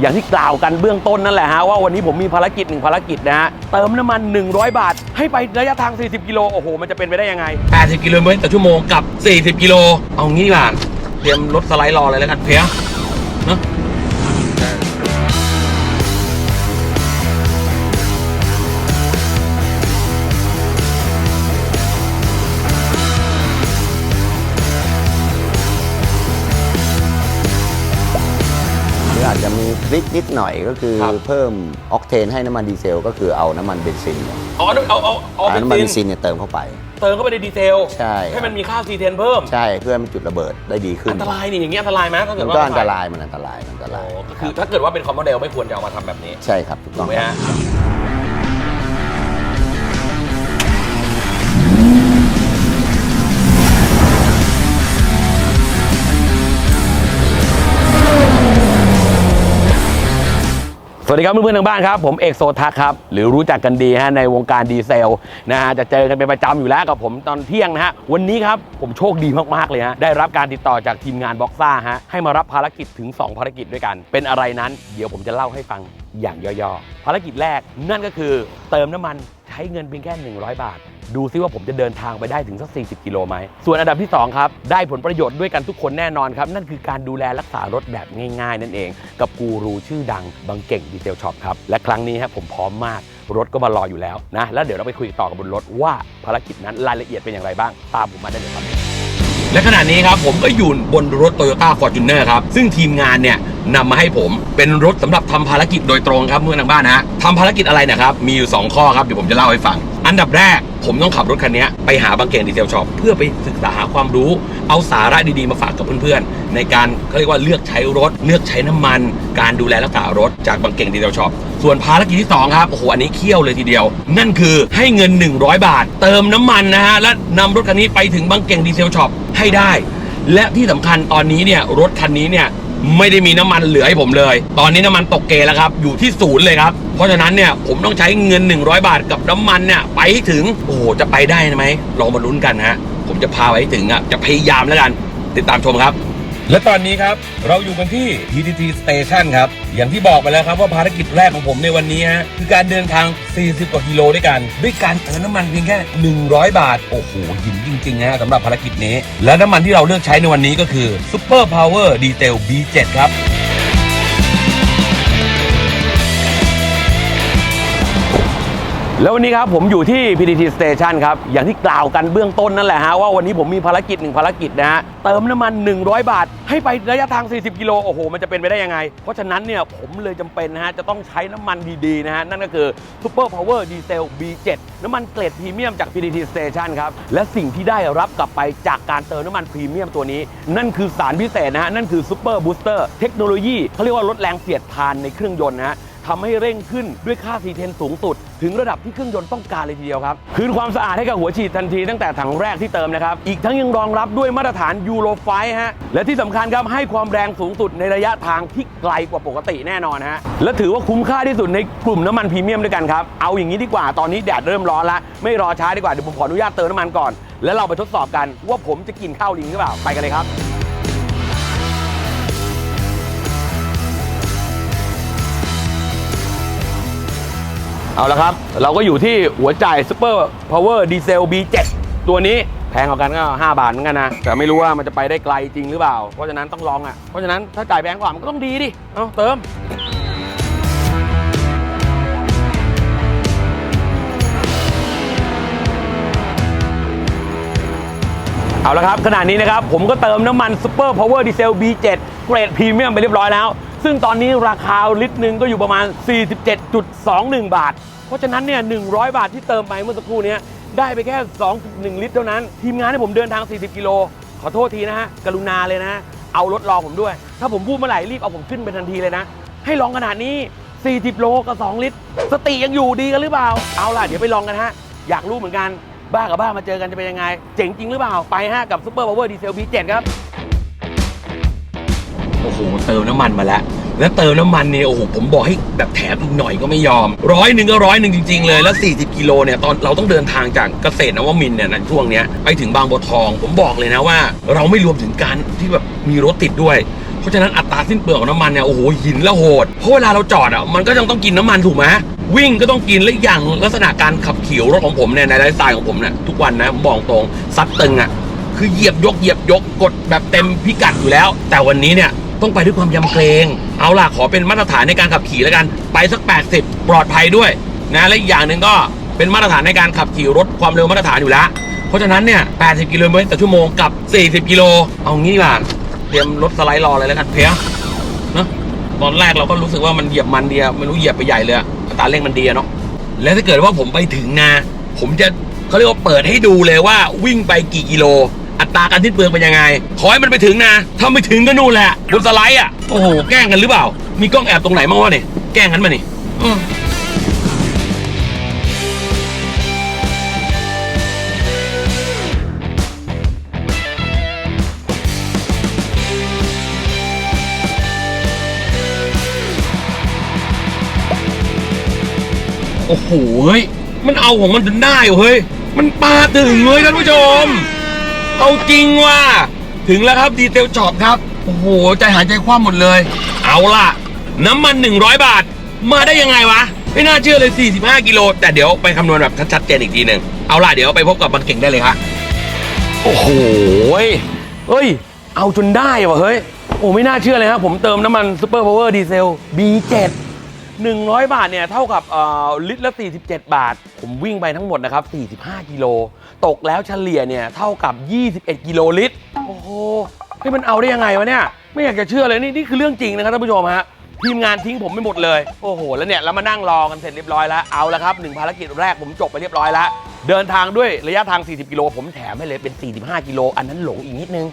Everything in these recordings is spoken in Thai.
อย่างที่กล่าวกันเบื้องต้นนั่นแหละฮะว่าวันนี้ผมมีภารกิจหนึ่งภารกิจนะฮะเติมน้ำมัน 100 บาท ให้ไประยะทาง 40 กิโลโอ้โห มันจะเป็นไปได้ยังไง 80 กิโลเมตรต่อชั่วโมงกับ 40 กิโล เอางี้ดีกว่าเตรียมรถสไลด์รอเลยแล้วกันเพีย ออาจจะมีทริคนิดหน่อยก็คือครับ เพิ่มออกเทนให้น้ำมันดีเซล ก็คือเอาน้ำมันเบนซินเนี่ยเอาเอาเอาเอาเอาเป็นน้ำมันซิเบนซินเนี่ยเติมเข้าไป เติมเข้าไปในดีเซลใช่ ให้มันมีค่าซีเทนเพิ่ม ใช่เพื่อให้มันจุดระเบิดได้ดีขึ้นอันตรายนี่อย่างเงี้ยอันตรายไหมถ้าเกิมัดนว่าก็อันตรายมันอันตรายมันอันตโอ้รายก็คคืรัอบถ้าเกิดว่าเป็นคอมโมเดลไม่ควรจะเอามาทำแบบนี้ใช่ครับถูกถูต้อกงไหมครับ ฮะ วัสดีครับเพื่อนๆทางบ้านครับ ผมเอกโซทักครับ หรือรู้จักกันดีฮะในวงการดีเซลนะฮะจะเจอกันเป็นประจำอยู่แล้วกับผมตอนเที่ยงนะฮะวันนี้ครับผมโชคดีมากๆเลยฮะได้รับการติดต่อจากทีมงานบ็อกซ่าฮะให้มารับภารกิจถึง 2 ภารกิจด้วยกัน เป็นอะไรนั้นเดี๋ยวผมจะเล่าให้ฟังอย่างย่อๆภารกิจแรกนั่นก็คือเติมน้ำมันใช้เงินเพียงแค่ 100 บาท ดูซิว่าผมจะเดินทางไปได้ถึงสัก 40 กิโลไหม ส่วนอันดับที่ 2 ครับ ได้ผลประโยชน์ด้วยกันทุกคนแน่นอนครับ นั่นคือการดูแลรักษารถแบบง่าย ๆ นั่นเอง กับกูรูชื่อดังบางเก่งดีเซลช็อปครับ และครั้งนี้ครับผมพร้อมมาก รถก็มารออยู่แล้วนะ แล้วเดี๋ยวเราไปคุยต่อกับบนรถว่าภารกิจนั้นรายละเอียดเป็นอย่างไรบ้าง ตามผมมาได้เลยครับ และขณะนี้ครับผมก็อยู่บนรถ Toyota Fortuner ครับ ซึ่งทีมงานเนี่ยนำมาให้ผมเป็นรถสำหรับทำภารกิจโดยตรงครับเมื่อทางบ้านนะฮะทำภารกิจอะไรนะครับมีอยู่ 2 ข้อครับเดี๋ยวผมจะเล่าให้ฟัง อันดับแรกผมต้องขับรถคันนี้ไปหาบางเกงดีเซลช็อปเพื่อไปศึกษาหาความรู้ เอาสาระดีๆมาฝากกับเพื่อนๆ ในการเขาเรียกว่าเลือกใช้รถ เลือกใช้น้ำมัน การดูแลรักษารถจากบางเกงดีเซลช็อปส่วนภารกิจที่สองครับ โอ้โห อันนี้เคี่ยวเลยทีเดียว นั่นคือให้เงิน 100 บาท เติมน้ำมันนะฮะ และนำรถคันนี้ไปถึงบางเกงดีเซลช็อปให้ได้ และที่สำคัญตอนนี้เนี่ยรถคันนี้เนี่ย ไม่ได้มีน้ำมันเหลือให้ผมเลย ตอนนี้น้ำมันตกเกแล้วครับอยู่ที่ศูนย์เลยครับ เพราะฉะนั้นเนี่ยผมต้องใช้เงิน 100 บาทกับน้ำมันเนี่ยไปให้ถึงโอ้โหจะไปได้ไหมลองมาลุ้นกันฮะผมจะพาไปให้ถึงอะจะพยายามแล้วกัน ติดตามชมครับ และตอนนี้ครับเราอยู่กันที่ PTT Station ครับ อย่างที่บอกไปแล้วครับว่าภารกิจแรกของผมในวันนี้ฮะคือการเดินทาง 40 กว่ากิโลด้วยกัน ด้วยการเติมน้ำมันเพียงแค่ 100 บาท โอ้โหหินจริงๆฮะสำหรับภารกิจนี้ และน้ำมันที่เราเลือกใช้ในวันนี้ก็คือ Super Power Detail B7 ครับ แล้ววันนี้ครับผมอยู่ที่ PTT Station ครับ อย่างที่กล่าวกันเบื้องต้นนั่นแหละฮะว่าวันนี้ผมมีภารกิจหนึ่งภารกิจนะฮะเติมน้ำมัน 100 บาท ให้ไประยะทาง 40 กิโลโอ้โห มันจะเป็นไปได้ยังไง เพราะฉะนั้นเนี่ยผมเลยจำเป็นนะฮะจะต้องใช้น้ำมันดีๆนะฮะนั่นก็คือ Super Power Diesel B7 น้ำมันเกรดพรีเมียมจาก PTT Station ครับและสิ่งที่ได้รับกลับไปจากการเติมน้ำมันพรีเมียมตัวนี้ นั่นคือสารพิเศษนะฮะนั่นคือ Super Booster เทคโนโลยีเขาเรียกว่าลดแรงเสียดทานในเครื่องยนต์นะฮะ ทำให้เร่งขึ้นด้วยค่า C10 สูงสุด ถึงระดับที่เครื่องยนต์ต้องการเลยทีเดียวครับ คืนความสะอาดให้กับหัวฉีดทันทีตั้งแต่ถังแรกที่เติมนะครับ อีกทั้งยังรองรับด้วยมาตรฐานยูโรไฟฮะ และที่สำคัญครับให้ความแรงสูงสุดในระยะทางที่ไกลกว่าปกติแน่นอนฮะ และถือว่าคุ้มค่าที่สุดในกลุ่มน้ำมันพรีเมียมด้วยกันครับ เอาอย่างนี้ดีกว่า ตอนนี้แดดเริ่มร้อนล้วไม่รอช้าดีกว่า เดี๋ยวผมขออนุญาตเติมน้ำมันก่อน แล้วเราไปทดสอบกันว่าผมจะกินข้าวลิงหรือเปล่า ไปกันเลยครับ เอาละครับ เราก็อยู่ที่หัวจ่าย Super Power Diesel B7 ตัวนี้แพงกว่ากันก็ 5 บาทเหมือนกันนะ แต่ไม่รู้ว่ามันจะไปได้ไกลจริงหรือเปล่า เพราะฉะนั้นต้องลองอะ เพราะฉะนั้นถ้าจ่ายแพงกว่ามันก็ต้องดีดิ เอาเติมเอาละครับขณะนี้นะครับผมก็เติมน้ำมัน Super Power Diesel B7 เกรดพรีเมียมไปเรียบร้อยแล้ว ซึ่งตอนนี้ราคาลิตรหนึ่งก็อยู่ประมาณ 47.21 บาท เพราะฉะนั้นเนี่ย 100 บาทที่เติมไปเมื่อสักครู่นี้ได้ไปแค่ 2.1 ลิตรเท่านั้น ทีมงานให้ผมเดินทาง 40 กิโล ขอโทษทีนะฮะ กรุณาเลยนะ เอารถรอผมด้วย ถ้าผมพูดเมื่อไหร่รีบเอาผมขึ้นไปทันทีเลยนะ ให้ลองขนาดนี้ 40 โลกับ 2 ลิตร สติยังอยู่ดีกันหรือเปล่า เอาล่ะ เดี๋ยวไปลองกันฮะ อยากรู้เหมือนกัน บ้ากับบ้ามาเจอกันจะเป็นยังไง เจ๋งจริงหรือเปล่า ไปฮะกับ Super Power Diesel B7 ครับ โอ้โห เติมน้ำมันมาแล้ว แล้วเติมน้ำมันเนี่ยโอ้โหผมบอกให้แบบแถมอีกหน่อยก็ไม่ยอมร้อยหนึ่งก็ร้อยหนึ่งจริงๆเลยแล้ว 40 กิโลเนี่ยตอนเราต้องเดินทางจากเกษตรนวมินเนี่ยในช่วงเนี้ยไปถึงบางบัวทอง ผมบอกเลยนะว่า เราไม่รวมถึงการที่แบบมีรถติดด้วยเพราะฉะนั้นอัตราสิ้นเปลืองของน้ำมันเนี่ยโอ้โหหินและโหดเพราะเวลาเราจอดอะมันก็ยังต้องกินน้ำมันถูกไหมวิ่งก็ต้องกินและอีกอย่างลักษณะการขับขี่รถของผมเนี่ยในไลฟ์สไตล์ของผมเนี่ยทุกวันนะผมบอกตรงซัดตึงอะคือเหยียบยกเหยียบยกกดแบบเต็มพิกัดอยู่แล้ว แต่วันนี้เนี่ย ต้องไปด้วยความยำเกรง เอาล่ะขอเป็นมาตรฐานในการขับขี่แล้วกัน ไปสัก 80 ปลอดภัยด้วยนะและอีกอย่างหนึ่งก็เป็นมาตรฐานในการขับขี่รถความเร็วมาตรฐานอยู่แล้ว เพราะฉะนั้นเนี่ย 80 กิโลเมตรต่อชั่วโมงกับ 40 กิโล เอางี้ดีกว่าเตรียมรถสไลด์รอเลยแล้วกันเพียเนอะตอนแรกเราก็รู้สึกว่ามันเหยียบมันเดีอะไม่รู้เหยียบไปใหญ่เลยอัตราเร่งมันดีอะเนาะแล้วถ้าเกิดว่าผมไปถึงนาผมจะเขาเรียกว่าเปิดให้ดูเลยว่าวิ่งไปกี่กิโล อัตราการทิ้เปลืองเป็นยังไง ขอให้มันไปถึงนะ ถ้าไม่ถึงก็นู่นแหละบนสไลด์อะ โอ้โห แกล้งกันหรือเปล่า มีกล้องแอบตรงไหนบ้างวะเนี่ย แกล้งกันมานี่โอ้โหเฮ้ยมันเอาของมันจนได้เฮ้ย มันปาถึงเลยท่านผู้ชม เอาจริงว่ะถึงแล้วครับดีเทลช็อปครับ โอ้โห ใจหายใจคว่ำหมดเลย เอาล่ะ น้ำมัน 100 บาท มาได้ยังไงวะ ไม่น่าเชื่อเลย 45 กิโล แต่เดี๋ยวไปคำนวณแบบชัดๆเจนอีกทีหนึ่งเอาล่ะ เดี๋ยวไปพบกับบางเก่งได้เลยครับโอ้โหเฮ้ย เอาจนได้วะเฮ้ย โอ้ไม่น่าเชื่อเลยครับผมเติมน้ำมันซูเปอร์พาวเวอร์ดีเซล B7 100 บาทเนี่ยเท่ากับอ่อลิตรละ 47 บาท ผมวิ่งไปทั้งหมดนะครับ 45 กิโล ตกแล้วเฉลี่ยเนี่ยเท่ากับ 21 กิโลลิตร โอ้โหเฮ้มันเอาได้ยังไงวะเนี่ย ไม่อยากจะเชื่อเลยนี่นี่คือเรื่องจริงนะครับท่านผู้ชมฮะทีมงานทิ้งผมไม่หมดเลย โอ้โห แล้วเนี่ยเรามานั่งรอกันเสร็จเรียบร้อยแล้ว เอาละครับหนึ่งภารกิจแรกผมจบไปเรียบร้อยแล้ว เดินทางด้วยระยะทาง 40 กิโล ผมแถมให้เลยเป็น 45 กิโล อันนั้นหลงอีกนิดนึง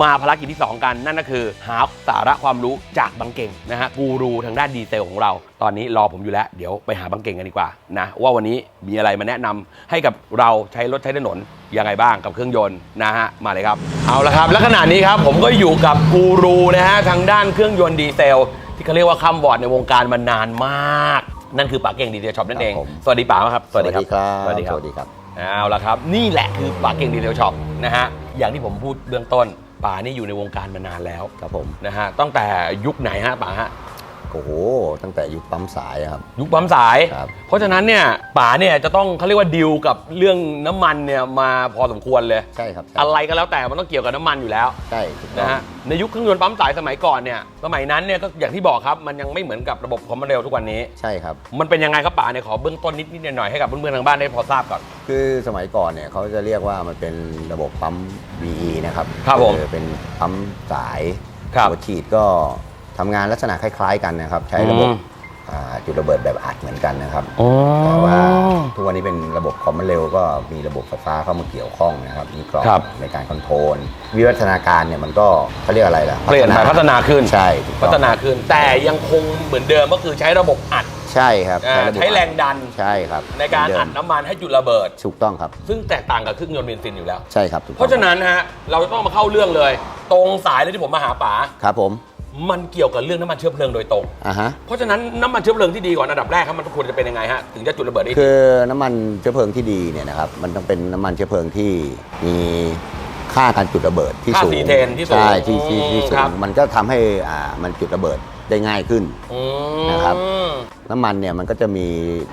มาภารกิจที่ 2 กัน นั่นก็คือ หาสาระความรู้จากบังเก่งนะฮะกูรูทางด้านดีเซลของเรา ตอนนี้รอผมอยู่แล้ว เดี๋ยวไปหาบังเก่งกันดีกว่านะว่าวันนี้มีอะไรมาแนะนำให้กับเราใช้รถใช้ถนนยังไงบ้างกับเครื่องยนต์นะฮะมาเลยครับเอาละครับและขณะนี้ครับผมก็อยู่กับกูรูนะฮะทางด้านเครื่องยนต์ดีเซลที่เขาเรียกว่าข้ามวอร์ดในวงการมานานมาก นั่นคือป๋าเก่งดีเซลช็อปนั่นเอง ครับผม สวัสดีป๋าครับ สวัสดีครับ สวัสดีครับ สวัสดีครับ เอาละครับ นี่แหละคือป๋าเก่งดีเทลช็อปนะฮะ อย่างที่ผมพูดเบื้องต้นป๋านี่อยู่ในวงการมานานแล้วครับผม นะฮะ ตั้งแต่ยุคไหนฮะป๋าฮะ โอ้โหตั้งแต่ยุคปั๊มสายอะครับ ยุคปั๊มสาย ครับ เพราะฉะนั้นเนี่ยป๋าเนี่ยจะต้องเขาเรียกว่าดิวกับเรื่องน้ำมันเนี่ยมาพอสมควรเลย ใช่ครับใช่อะไรก็แล้วแต่มันต้องเกี่ยวกับน้ำมันอยู่แล้วใช่ถูกต้อนะง ฮะในยุคเครื่องยนต์ปั๊มสายสมัยก่อนเนี่ยสมัยนั้นเนี่ยก็อย่างที่บอกครับมันยังไม่เหมือนกับระบบคอมมานเดลทุกวันนี้ ใช่ครับ มันเป็นยังไงครับป๋าเนี่ยขอเบื้องต้นนิดนิดๆหน่อยๆให้กับเพื่อนๆทางบ้านได้พอทราบก่อน คือสมัยก่อนเนี่ยเขาจะเรียกว่ามันเป็นระบบปั๊ม BE นะครับครับผมอเป็นปั๊มสายครับ หัวฉีดก็ ทำงานลักษณะคล้ายๆกันนะครับ ใช้ระบบอืมอ่าจุดระเบิดแบบอัดเหมือนกันนะครับอ๋อแต่ว่าทุกวันนี้เป็นระบบคอมมานเร็วก็มีระบบไฟฟ้าเข้ามาเกี่ยวข้องนะครับมีกรอบครับ ในการคอนโทรลวิวัฒนาการเนี่ยมันก็เขาเรียกอะไรล่ะเปลี่ยนไปพัฒนาขึ้น ใช่ถูกต้องพัฒนาขึ้น แต่ยังคงเหมือนเดิมก็คือใช้ระบบอัดใช่ครับอ่าระบบใช้แรงดันใช่ครับในการเหมือัดน้ำมันให้จุดระเบิด ถูกต้องครับ ซึ่งแตกต่างกับเครื่องยนต์เบนซินอยู่แล้ว ใช่ครับถูกต้องเพราะฉะนั้นฮะเราจะต้องมาเข้าเรื่องเลย ตรงสายเลยที่ผมมาหาป๋าครับผม มันเกี่ยวกับเรื่องน้ำมันเชื้อเพลิงโดยตรง อ่าฮะ เพราะฉะนั้นน้ำมันเชื้อเพลิงที่ดีก่อนอันดับแรกครับมันควรจะเป็นยังไงฮะถึงจะจุดระเบิดได้ดีคือน้ำมันเชื้อเพลิงที่ดีเนี่ยนะครับมันต้องเป็นน้ำมันเชื้อเพลิงที่มีค่าการจุดระเบิดที่ค่าสูงสีเทนที่สูงใช่ที่ที่ที่สูครังบมันก็ทำให้อ่ามันจุดระเบิดได้ง่ายขึ้น อืมนะครับ น้ำมันเนี่ยมันก็จะมี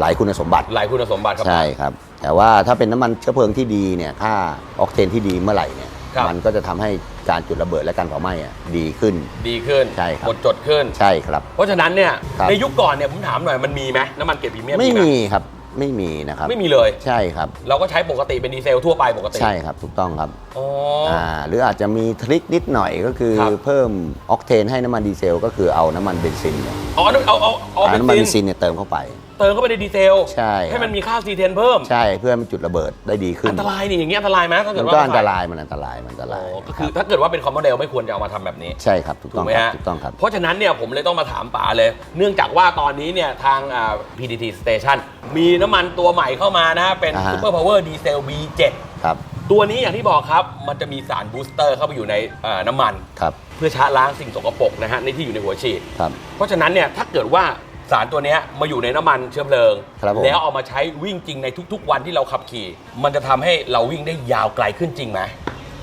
หลายคุณสมบัติ หลายคุณสมบัติครับ ใช่ครับ แต่ว่าถ้าเป็นน้ำมันเชื้อเพลิงที่ดีเนี่ยค่าออกเทนที่ดีเมื่อไหร่เนี่ยครับ มันก็จะทำให้ การจุดระเบิดและการเผาไหม้อะดีขึ้น ดีขึ้นใช่ครับกดจดขึ้น ใช่ครับ เพราะฉะนั้นเนี่ยครับ ในยุคก่อนเนี่ยผมถามหน่อยมันมีไหมน้ำมันเกรดพรีเมียมไม่หมีครับไม่มีนะครับ ไม่มีเลย ใช่ครับ เราก็ใช้ปกติเป็นดีเซลทั่วไปปกติใช่ครับถูกต้องครับอ๋อออ่าหรืออาจจะมีทริคนิดหน่อยก็คือครับ เพิ่มออกเทนให้น้ำมันดีเซล ก็คือเอาน้ำมันเบนซินเนี่ยอ๋อเอาเอาเอาอ่าเบน้ำมันเบนนซิซินนเนี่ยเติมเข้าไปเติมเข้าไปในดีเซลใช่ครับ ให้มันมีค่าซีเทนเพิ่ม ใช่เพื่อให้มันจุดระเบิดได้ดีขึ้นอันตรายนี่อย่างเงี้ยอันตรายไหมถ้าเกิมัดนว่าก็ไม่อันใส่ตรายมันอันตรายมันอันตรายอ๋อก็คคืรัอบถ้าเกิดว่าเป็นคอมมานเดลไม่ควรจะเอามาทำแบบนี้ ใช่ครับถูกถูต้อกงไหมครับฮะถูกต้องครับ เพราะฉะนั้นเนี่ยผมเลยต้องมาถามป๋าเลย เนื่องจากว่าตอนนี้เนี่ยทางอ่า PTT Station มีน้ำมันตัวใหม่เข้ามานะฮะเป็น อ่าฮะ Super Power Diesel B7 ครับตัวนี้อย่างที่บอกครับ มันจะมีสารบูสเตอร์เข้าไปอยู่ในอ่าน้ำมัน ครับเพื่อชะล้างสิ่งสกปรกนะฮะในที่อยู่ในหัวฉีด ครับ เพราะฉะนั้นเนี่ยถ้าเกิดว่า สารตัวเนี้ยมาอยู่ในน้ำมันเชื้อเพลิง ครับผม แล้วเอามาใช้วิ่งจริงในทุกๆ วันที่เราขับขี่ มันจะทำให้เราวิ่งได้ยาวไกลขึ้นจริงไหม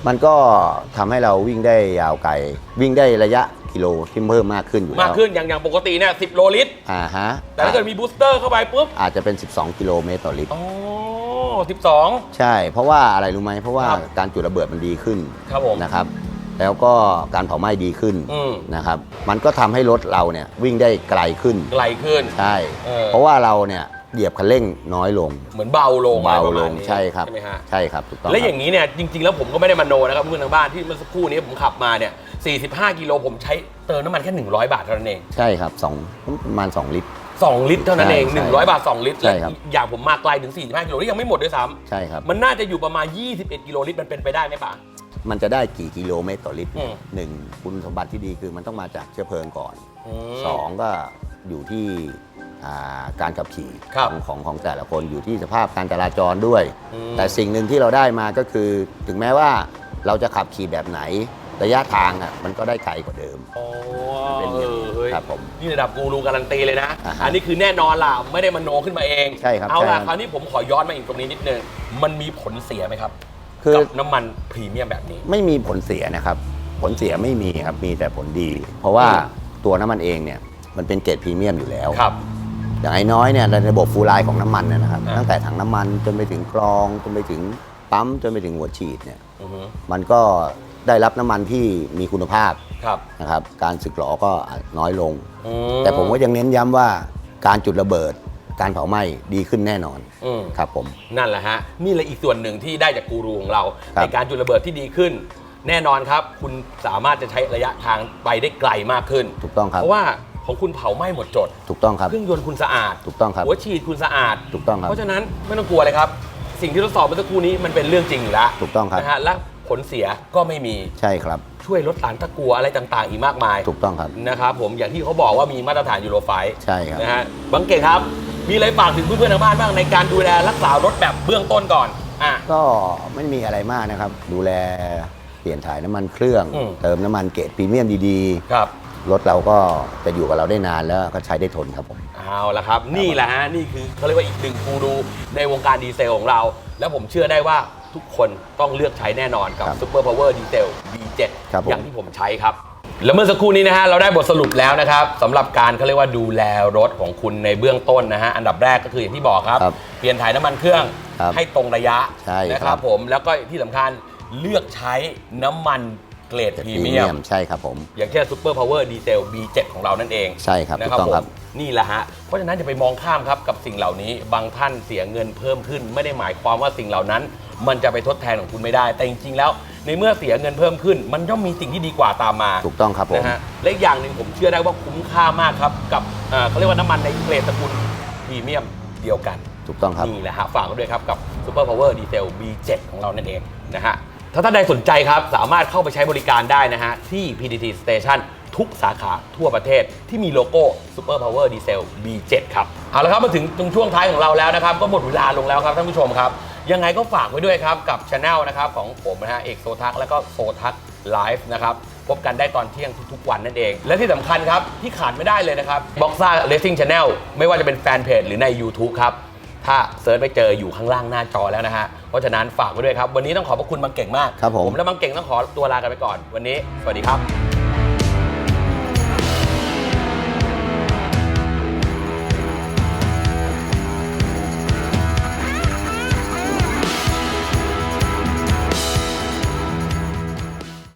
มันก็ทำให้เราวิ่งได้ยาวไกล วิ่งได้ระยะกิโลที่เพิ่มมากขึ้นอยู่แล้วมากขึ้นอย่างอย่างปกติเนี่ย10โลลิตร อ่าฮะแต่ถ้าเกิดมีบูสเตอร์เข้าไปปุ๊บอาจจะเป็น 12 กิโลเมตรต่อลิตร อ๋อ12ใช่ เพราะว่าอะไรรู้ไหมเพราะว่าครับการจุดระเบิดมันดีขึ้นครับผม นะครับ แล้วก็การเผาไหม้ดีขึ้นอืม นะครับ มันก็ทำให้รถเราเนี่ยวิ่งได้ไกลขึ้น ไกลขึ้น ใช่ เออ เพราะว่าเราเนี่ยเหยียบคันเร่งน้อยลง เหมือนเบาลงเบาอะไรประลมณงนี้ใช่ครับ ใช่ไหมฮะ ใช่ครับถูกต้องและครับอย่างนี้เนี่ยจริง ๆ แล้วผมก็ไม่ได้มาโนนะครับเพื่อนทางบ้านที่เมื่อสักครู่นี้ผมขับมาเนี่ย 45 กิโลผมใช้เติมน้ำมันแค่ 100 บาทเท่านั้นเอง ใช่ครับสองประมาณ 2 ลิตร 2 ลิตรเท่านั้นเอง ใช่ใช่100 บาท 2 ลิตรใช่ครับและอย่างผมมาไกลถึง 45 กิโลที่ยังไม่หมดด้วยซ้ใช่ครับำมันน่าจะอยู่ประมาณ 21 กิโลลิตรมันเป็นไปได้ไหมป่ะ มันจะได้กี่กิโลเมตรต่อลิตรอืม หนึ่งคุณสมบัติที่ดีคือมันต้องมาจากเชื้อเพลิงก่อน ม สองก็อยู่ที่อ่าการขับขี่ครับของของของแต่ละคนอยู่ที่สภาพการจราจรด้วย อืม แต่สิ่งหนึ่งที่เราได้มาก็คือ ถึงแม้ว่าเราจะขับขี่แบบไหนระยะทางอะมันก็ได้ไกลกว่าเดิม โอ้เป็นเออเฮ้ยครับผมนี่ระดับกูรูการันตีเลยนะ อ่าฮะอันนี้คือแน่นอนล่ะ ไม่ได้มโนขึ้นมาเองใช่ครับเอาใช่ครัล่ะบคราวนี้ผมขอย้อนมาอีกตรงนี้นิดนึง มันมีผลเสียไหมครับ คือกับน้ำมันพรีเมียมแบบนี้ ไม่มีผลเสียนะครับ ผลเสียไม่มีครับ มีแต่ผลดี เพราะว่าอืมตัวน้ำมันเองเนี่ยมันเป็นเกรดพรีเมียมอยู่แล้วครับ อย่างไอ้น้อยเนี่ยในระบบฟูลไลน์ของน้ำมันเนี่ยนะครับอ่า ตั้งแต่ถังน้ำมันจนไปถึงกรองจนไปถึงปั๊มจนไปถึงหัวฉีดเนี่ยอือฮึมันก็ได้รับน้ำมันที่มีคุณภาพครับนะครับ การสึกหรอก็น้อยลง อืแต่ผมก็ยังเน้นย้ำว่าการจุดระเบิด การเผาไหม้ดีขึ้นแน่นอนอืม ครับผม นั่นแหละฮะ นี่แหละอีกส่วนหนึ่งที่ได้จากกูรูของเราครับ ในการจุดระเบิดที่ดีขึ้น แน่นอนครับ คุณสามารถจะใช้ระยะทางไปได้ไกลมากขึ้น ถูกต้องครับเพราะว่าของคุณเผาไหม้หมดจด ถูกต้องครับ เครื่องยนต์คุณสะอาด ถูกต้องครับ หัวฉีดคุณสะอาด ถูกต้องครับ เพราะฉะนั้นไม่ต้องกลัวเลยครับ สิ่งที่ทดสอบเมื่อสักครู่นี้มันเป็นเรื่องจริงอยู่แล้วถูกต้องครับ นะฮะและผลเสียก็ไม่มีใช่ครับ ช่วยลดสารตะกัวอะไรต่างๆ อีกมากมายถูกต้องครับ นะครับผมอย่างที่เขาบอกว่ามีมาตรฐานยูโรไฟใช่ครับ นะฮะบังเกตครับ มีอะไรฝากถึงเพื่อนๆทางบ้านบ้างในการดูแลรักษารถแบบเบื้องต้นก่อนอะ ก็ไม่มีอะไรมากนะครับ ดูแลเปลี่ยนถ่ายน้ำมันเครื่อง อืม เติมน้ำมันเกรดพรีเมียมดีครับ ๆ รถเราก็จะอยู่กับเราได้นานแล้วก็ใช้ได้ทนครับผม เอาละครับ นี่แหละฮะ นี่คือเขาเรียกว่าอีกหนึ่งกูรูในวงการดีเซลของเรา แล้วผมเชื่อได้ว่าทุกคนต้องเลือกใช้แน่นอนกับครับ Super Power Diesel B7 ครับผม อย่างที่ผมใช้ครับ แล้วเมื่อสักครู่นี้นะฮะเราได้บทสรุปแล้วนะครับสำหรับการเขาเรียกว่าดูแลรถของคุณในเบื้องต้นนะฮะอันดับแรกก็คืออย่างที่บอกครับ ครับเปลี่ยนถ่ายน้ำมันเครื่องครับให้ตรงระยะใช่นะคครัรับ บผมแล้วก็ที่สำคัญเลือกใช้น้ำมันเกรดพรีเมียม ใช่ครับผม อย่างเช่น Super Power Diesel B7 ของเรานั่นเองใช่ครับนะถูกต้องครับ ผมนี่แหละฮะ เพราะฉะนั้นจะไปมองข้ามครับกับสิ่งเหล่านี้ บางท่านเสียเงินเพิ่มขึ้น ไม่ได้หมายความว่าสิ่งเหล่านั้น มันจะไปทดแทนของคุณไม่ได้ แต่จริงๆแล้ว ในเมื่อเสียเงินเพิ่มขึ้น มันย่อมมีสิ่งที่ดีกว่าตามมาถูกต้องครับผมนะฮะและอีกอย่างหนึ่งผมเชื่อได้ว่าคุ้มค่ามากครับกับเอ่อเขาเรียกว่าน้ำมันในเกรดตระกูลพรีเมียมเดียวกัน ถูกต้องครับ นี่แหละฮะฝากไว้ด้วยครับกับ Super Power Diesel B7 ของเรานั่นเองนะฮะถ้าท่านใดสนใจครับ สามารถเข้าไปใช้บริการได้นะฮะ ที่ PTT Station ทุกสาขาทั่วประเทศที่มีโลโก้ Super Power Diesel B7 ครับ เอาละครับ มาถึงตรงช่วงท้ายของเราแล้วนะครับ ก็หมดเวลาลงแล้วครับท่านผู้ชมครับ ยังไงก็ฝากไว้ด้วยครับ กับช anel นะครับของผมนะฮะเอกโซทักแล้วก็โซทักไลฟ์นะครับ พบกันได้ตอนเที่ยงทุกๆวันนั่นเอง และที่สำคัญครับ ที่ขาดไม่ได้เลยนะครับ Boxa Racing Channel ไม่ว่าจะเป็นแฟนเพจหรือใน YouTube ครับ ถ้าเซิร์ชไปเจออยู่ข้างล่างหน้าจอแล้วนะฮะ เพราะฉะนั้นฝากไว้ด้วยครับ วันนี้ต้องขอบพระคุณบางเก่งมากครับผม และบางเก่งต้องขอตัวลากันไปก่อน วันนี้ สวัสดีครับ